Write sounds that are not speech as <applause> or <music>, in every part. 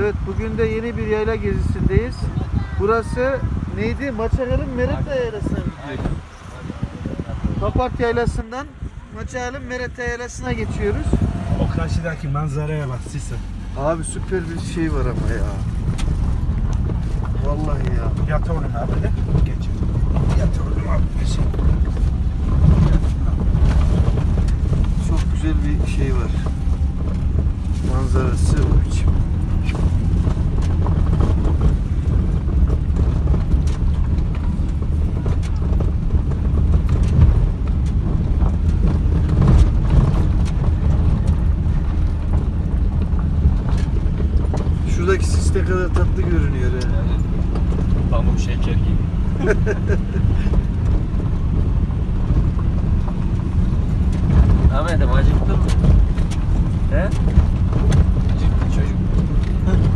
Evet bugün de yeni bir yayla gezisindeyiz. Burası neydi? Maçagal'ın Meretta Yaylası'na gidiyoruz. Papart Yaylası'ndan Maçagal'ın Meretta Yaylası'na geçiyoruz. O karşıdaki manzaraya bak Sisi. Abi süper bir şey var ama ya. Vallahi ya. Yat oğlum abi de. Geç. Yat oğlum abi. Geç. Çok güzel bir şey var. Manzarası o biçim. Şuradaki sis ne kadar tatlı görünüyor ya. Pamuk şeker gibi. Ahmet'im acıktın mı? He? Acıktı çocuk.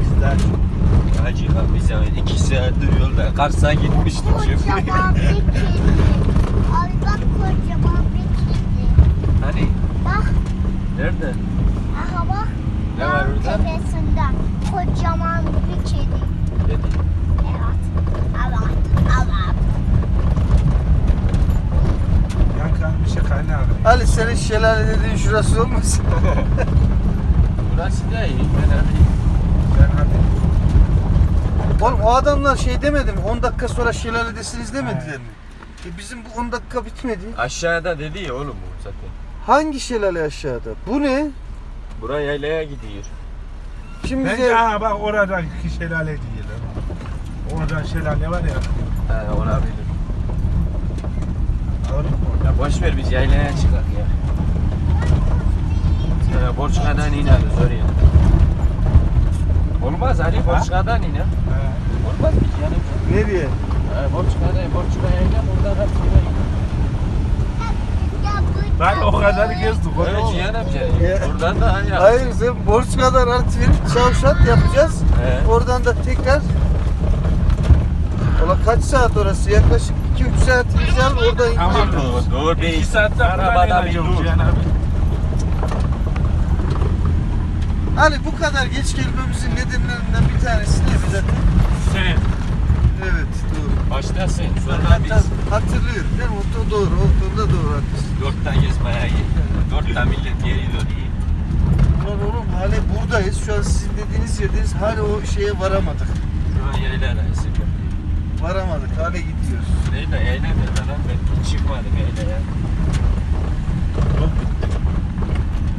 Biz daha çok. Acı lan biz yani iki saattir yolda Kars'a gitmiştik şimdi. Kocaman bir kedi. Ay bak kocaman bir kedi. Hani? Bak Nerede? aha bak. Ne var dağın orada? Tepesinde kocaman bir kedi. Dedi. Evet. Evet. Evet. Yankı'nın bir şey kaynağı. Ali senin şelale dediğin şurası olmasın? <laughs> Burası da iyi. Fena değil. Ben hadi. Oğlum o adamlar şey demedi mi? 10 dakika sonra şelaledesiniz demediler mi? E bizim bu 10 dakika bitmedi. Aşağıda dedi ya oğlum bu zaten. Hangi şelale aşağıda? Bu ne? Buraya yaylaya gidiyor. Şimdi Bence bize ha bak oradaki şelale değil. Orada şelale var ya. He olabilir. Orada? Ya boş ver biz yaylaya çıkak ya. Ya Borçka'dan ineriz oraya. Olmaz Ali Borçka'dan iner. He. Olmaz biz yani. nereye? Ha, Borçka'dan Borçka'ya iner oradan. Ya bu Ben o kadar gezdik. o Evet. Cihan amca. Ya. Buradan da hani Hayır sen Borçka'dan Artvin Çavşat yapacağız. He. Oradan da tekrar Ola kaç saat orası? Yaklaşık 2-3 saatimizi al oradan Tamam. gidelim. Doğru, doğru değil. İki saatte Arabada bir dur. Cihan abi. Ali bu kadar geç gelmemizin nedenlerinden bir tanesi ne zaten? Senin. Evet doğru. Başlasın. Sonra Hatta biz hatırlıyorum. Ben o da doğru. O konuda doğru haklısın. dörtten gezmeye gittik. Dörtten millet geri dönüyor. Ulan oğlum hala buradayız. Şu an sizin dediğiniz yerdeyiz. Hala o şeye varamadık. Şu an yayladayız. Varamadık. Hala gidiyoruz. Neyle eğlenmedi lan ben hiç çıkmadım eğleye.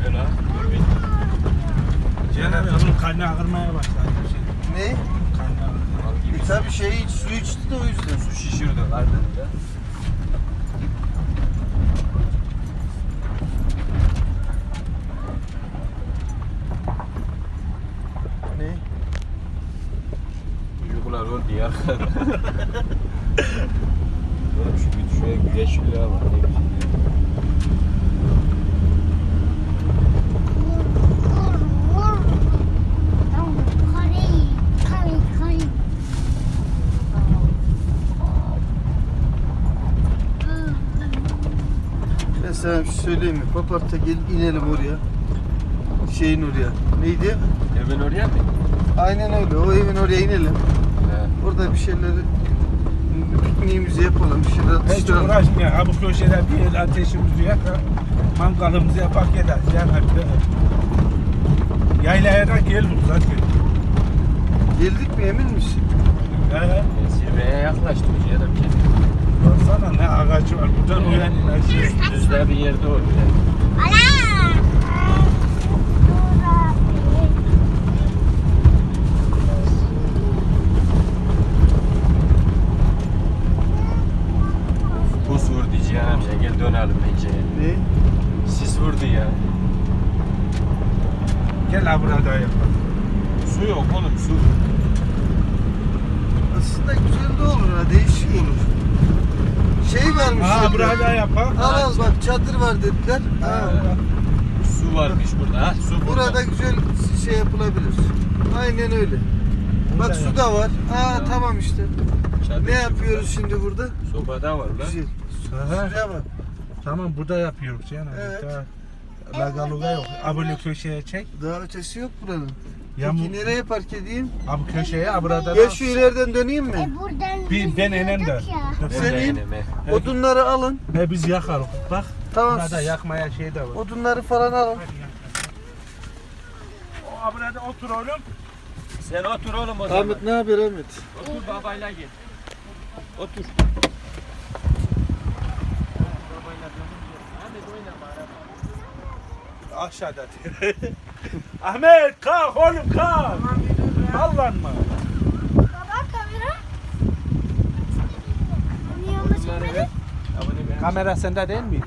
Öyle ha. Dur bir. Cihan abi onun karnı ağırmaya başladı. Şey, Ne? E tabi şeyi iç, su içti de o yüzden. Su şişirdi ardında. Ne? Çocuklar oldu <laughs> ya. Şu bir şöyle güneşliğe bak ne güzel. ya. vur vur vur. Tamam. Kareyi. Kare kare. Ben sana bir şey söyleyeyim mi? Paparta gel inelim oraya. Şeyin oraya. Neydi? Evin oraya mı? Aynen öyle. O evin oraya inelim. He. Orada bir şeyleri pikniğimizi yapalım. Bir şeyler Hiç atıştıralım. uğraşmıyor. Ha bu köşede bir el ateşimizi yakar. Mangalımızı yapak eder. Cihan abi. de. Yaylaya da geldik zaten. Geldik mi emin misin? He. Zirveye yaklaştım ya da bir şey. Baksana ne ağacı var. Buradan uyan. Şey. Düzde bir yerde oluyor. Ala. Pus vurdu Cihan amca gel dönelim bence. Ne? Sis vurdu ya. Gel ha burada yapalım. Su yok oğlum su. Aslında güzel de olur ha. Değişik olur. Şey varmış. Ha burada yapak. Al al bak çadır var dediler. Ha. Ha. Su varmış burada. Ha su burada. Burada güzel şey yapılabilir. Aynen öyle. Burada Bak su da var. Aa tamam işte. Çadır Ne yapıyoruz şimdi burada? burada. Sobada var lan. Güzel. Ha. Şuraya bak. Tamam burada yapıyoruz abi. Evet. Daha Lagaluga yok. Abone köşeye çek. Daha ötesi yok buranın. Ya Peki bu- nereye park edeyim? Abi köşeye abi burada Gel da. şu ileriden döneyim mi? E buradan Bir ben enem de. yüzüyorduk ya. Dur Sen sen. in. Beğeneme. Odunları alın. He biz yakarız. Bak. Tamam. Burada siz yakmaya şey de var. Odunları falan alın. O abi burada otur oğlum. Sen otur oğlum o zaman. Ahmet ne haber Ahmet? Otur babayla gel. Otur. Aşağıda. <laughs> Ahmet kalk oğlum kalk. Allanma. Baba kamera. Niye onu çekmedin? Kamera sende değil miydi?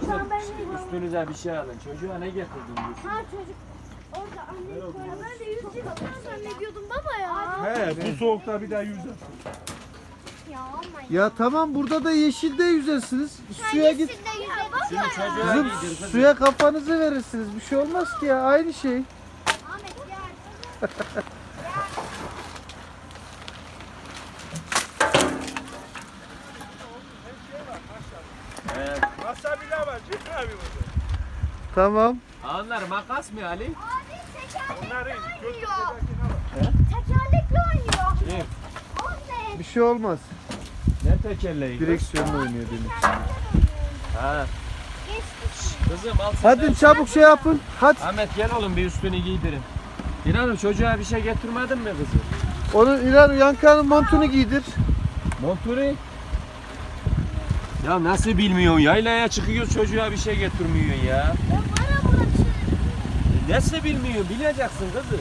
Şu an ben Üstünüze bir şey alın. Çocuğa ne getirdin? diyorsun? Ha çocuk. Orada anne koyuyor. Ben de yüz yıl zannediyordum baba ya. He bu soğukta bir daha yüzer. Ya ama Ya tamam burada da yeşilde yüzersiniz. Suya git. Şimdi çocuğa Kızım suya kafanızı verirsiniz. Bir şey olmaz ki ya. Aynı şey. Ahmet gel. Ee, Masa bile var. Çık abi burada. Tamam. Onlar makas mı Ali? Abi tekerlekli Onları oynuyor. Tekerlekli oynuyor. Kim? Bir şey olmaz. Ne tekerleği? Direksiyonla oynuyor demek. Ha. Geçti. Kızım al sen Hadi çabuk şey yapın. Hadi. Ahmet gel oğlum bir üstünü giydirin. İnanın çocuğa bir şey getirmedin mi kızım? Onun İlhan Yanka'nın montunu giydir. Monturi. Ya nasıl bilmiyorsun? Yaylaya çıkıyoruz çocuğa bir şey getirmiyorsun ya. E, Nasıl bilmiyorsun? Bileceksin kızım.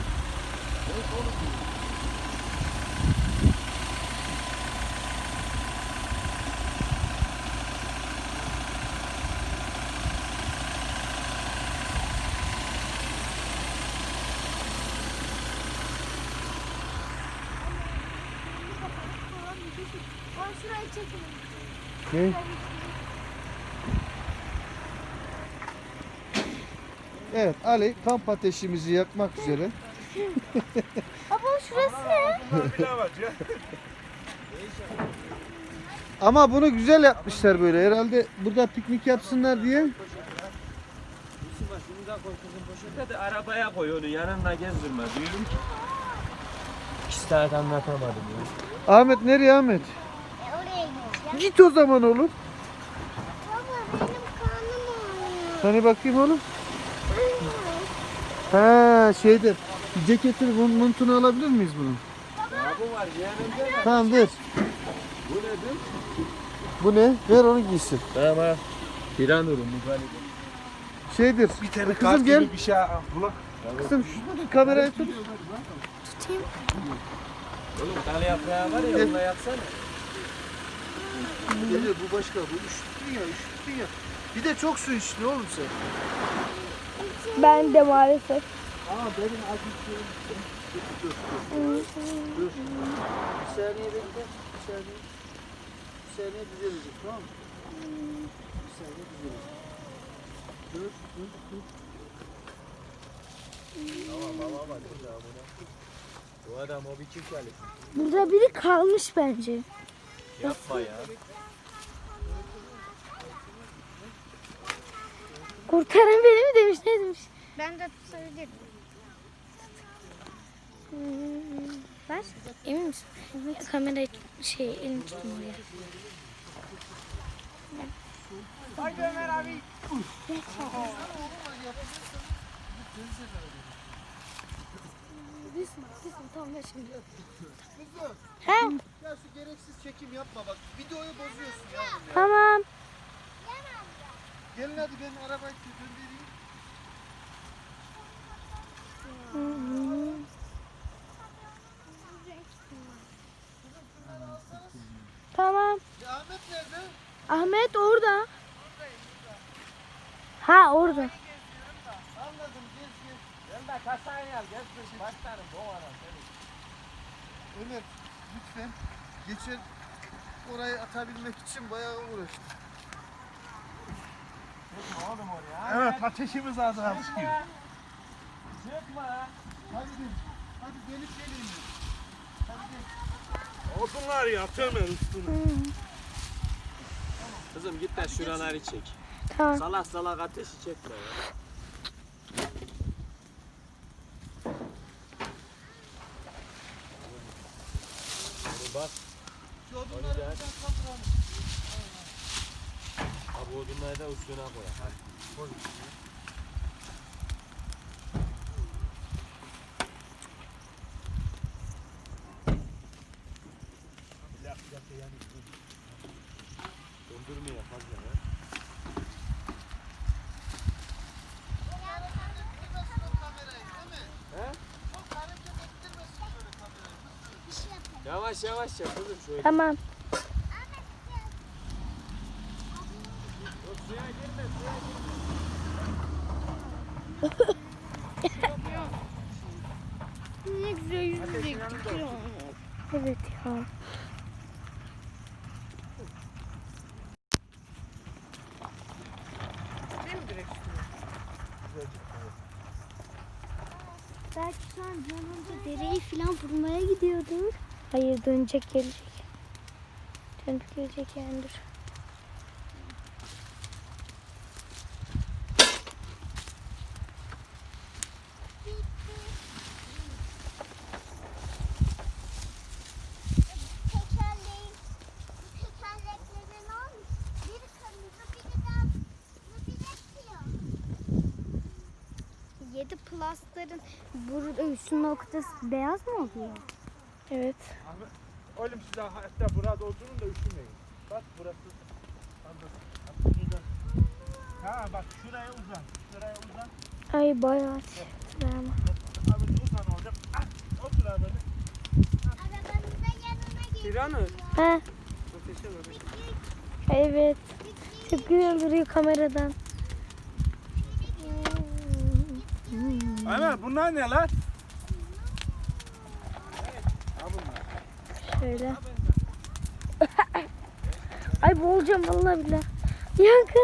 Ne? Evet Ali kamp ateşimizi yakmak üzere. Baba şurası ne? bile var. ya. Ama bunu güzel yapmışlar böyle. Herhalde burada piknik yapsınlar diye. Yusuf'a şunu da koy kızım poşete de arabaya koy onu yanında gezdirme diyorum ki. İki saat anlatamadım ya. Ahmet nereye Ahmet? Git o zaman oğlum. Baba benim karnım ağrıyor. Hani bakayım oğlum. Ha şeyde ceketini bunun montunu alabilir miyiz bunun? Ya bu var yeğenimde. Tamam ver. Bu nedir? Bu ne? Ver onu giysin. Tamam. Tiranur'um bu galiba. Şeydir. Bir tane Kızım gel. gibi bir şey al. Kızım şu kamerayı tut. Tutayım. Oğlum dal yaprağı var ya onunla yapsana. Dede bu başka. Bu üşüttün ya üşüttün ya. Bir de çok su içtin oğlum sen. Ben de maalesef. Aa benim acı şeyim. Dur dur dur. Dur. Bir saniye bekle. Bir saniye. Bir saniye düzelecek tamam mı? Bir saniye düzelecek. Dur dur dur. Bu adam o biçim geldi. Burada biri kalmış bence. Yapma ya. Kurtaran beni mi demiş ne demiş? Ben de tutabilirim. Ver. Emin misin? Evet. Kamerayı tut, şey elini tutun oraya. Haydi Ömer abi. Tamam ver şimdi. Kızım. He? Ya şu gereksiz çekim yapma bak. Videoyu bozuyorsun ya. Tamam. Gelin hadi ben arabayı döndüreyim. Tamam. Ya Ahmet nerede? Ahmet orada. Ha orada. Anladım gez gez. De kasaya al gel kız başlarım bu adam seni. Ömer lütfen. Geçen orayı atabilmek için bayağı uğraştım. Oğlum oraya. Evet ateşimiz azalmış gibi. Çıkma. Hadi gel. Hadi gelip geleyim. Odunlar ya Ömer üstüne. Kızım git de şuraları çek. Tamam. Salak salak ateşi çekme ya. Abi odunları da üstüne koy. Hadi. Döndürmeye fazla ya. He? Yavaş yavaş yap kızım şöyle. Tamam. Yok suya girme suya girme. Ne güzel yüzecek. Evet ya. Belki şu an yanında dereyi falan vurmaya gidiyordur. Hayır dönecek gelecek. Dönüp gelecek yani dur. 7 Plus'ların burada şu noktası beyaz mı oluyor? Evet. Oğlum siz hatta burada oturun da üşümeyin. Bak burası. Ha bak şuraya uzan. Şuraya uzan. Ay bayağı şey. çıktı ama. Abi uzan olacak. Ah, otur abi. Arabamızda yanına He. Evet. Çıkıyor duruyor kameradan. Ömer bunlar ne lan? Şöyle. <laughs> Ay boğulacağım vallahi billahi. Yankı